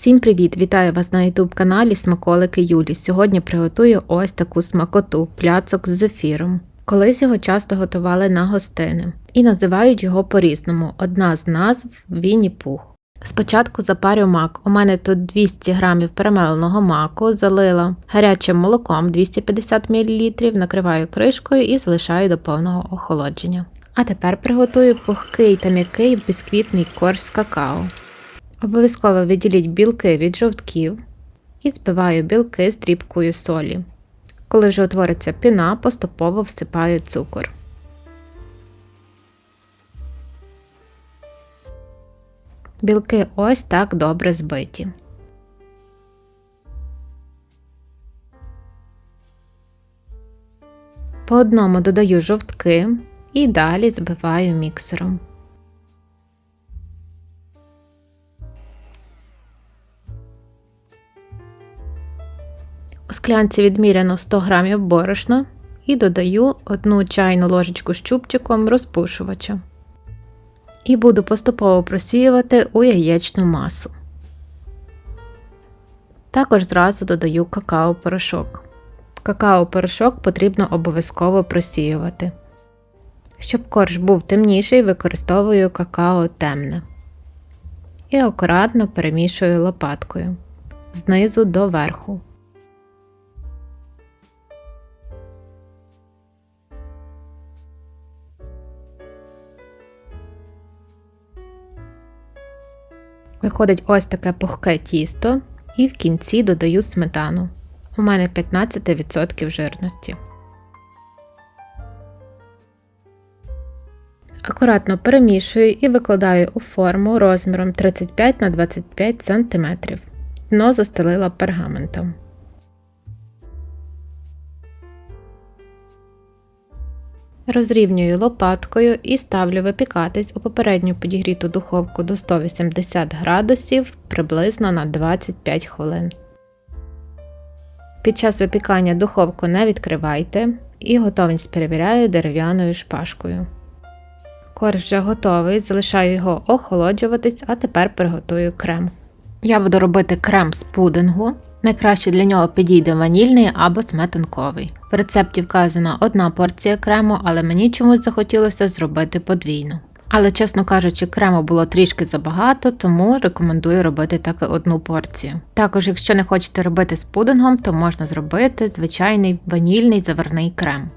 Всім привіт! Вітаю вас на YouTube каналі Смаколики Юлі. Сьогодні приготую ось таку смакоту пляцок з зефіром. Колись його часто готували на гостини і називають його по-різному. Одна з назв Вінні Пух. Спочатку запарю мак. У мене тут 200 г перемеленого маку, залила гарячим молоком 250 мл, накриваю кришкою і залишаю до повного охолодження. А тепер приготую пухкий та м'який бісквітний корж з какао. Обов'язково виділіть білки від жовтків і збиваю білки з дрібкою солі. Коли вже утвориться піна, поступово всипаю цукор. Білки ось так добре збиті. По одному додаю жовтки і далі збиваю міксером. У склянці відміряно 100 г борошна і додаю одну чайну ложечку з чубчиком розпушувача. І буду поступово просіювати у яєчну масу. Також зразу додаю какао-порошок. Какао-порошок потрібно обов'язково просіювати. Щоб корж був темніший, використовую какао темне. І акуратно перемішую лопаткою знизу до верху. Виходить ось таке пухке тісто, і в кінці додаю сметану. У мене 15% жирності. Акуратно перемішую і викладаю у форму розміром 35 на 25 см. Дно застелила пергаментом. Розрівнюю лопаткою і ставлю випікатись у попередню підігріту духовку до 180 градусів приблизно на 25 хвилин. Під час випікання духовку не відкривайте і готовність перевіряю дерев'яною шпажкою. Корж вже готовий, залишаю його охолоджуватись, а тепер приготую крем. Я буду робити крем з пудингу. Найкраще для нього підійде ванільний або сметанковий. В рецепті вказана одна порція крему, але мені чомусь захотілося зробити подвійну. Але, чесно кажучи, крему було трішки забагато, тому рекомендую робити таки одну порцію. Також, якщо не хочете робити з пудингом, то можна зробити звичайний ванільний заварний крем.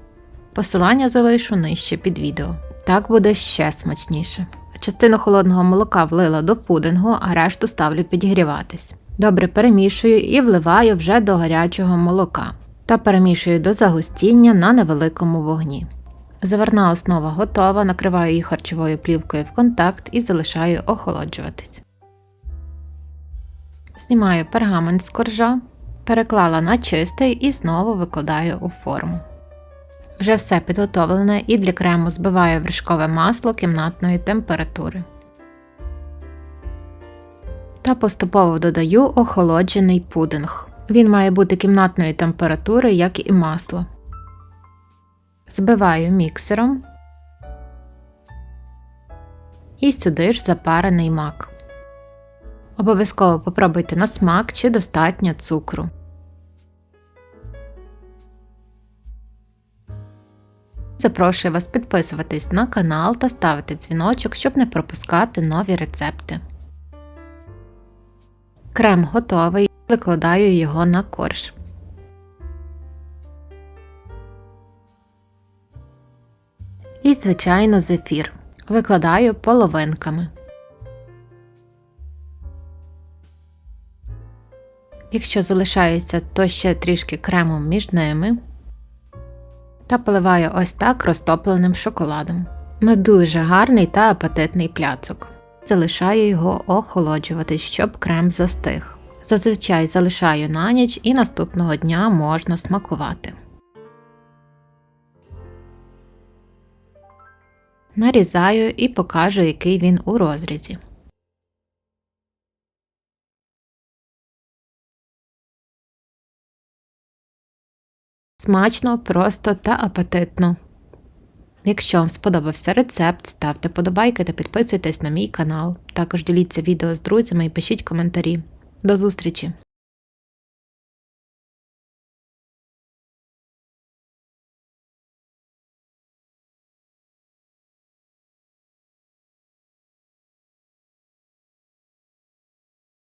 Посилання залишу нижче під відео. Так буде ще смачніше. Частину холодного молока влила до пудингу, а решту ставлю підігріватись. Добре перемішую і вливаю вже до гарячого молока та перемішую до загустіння на невеликому вогні. Заварна основа готова, накриваю її харчовою плівкою в контакт і залишаю охолоджуватись. Знімаю пергамент з коржа, переклала на чистий і знову викладаю у форму. Вже все підготовлене і для крему збиваю вершкове масло кімнатної температури. Та поступово додаю охолоджений пудинг. Він має бути кімнатної температури, як і масло. Збиваю міксером і сюди ж запарений мак. Обов'язково попробуйте на смак чи достатньо цукру. Запрошую вас підписуватись на канал та ставити дзвіночок, щоб не пропускати нові рецепти. Крем готовий, викладаю його на корж. І, звичайно, зефір. Викладаю половинками. Якщо залишається, то ще трішки крему між ними та поливаю ось так розтопленим шоколадом. Ну дуже гарний та апетитний пляцок. Залишаю його охолоджувати, щоб крем застиг. Зазвичай залишаю на ніч і наступного дня можна смакувати. Нарізаю і покажу, який він у розрізі. Смачно, просто та апетитно. Якщо вам сподобався рецепт, ставте подобайки та підписуйтесь на мій канал. Також діліться відео з друзями і пишіть коментарі. До зустрічі!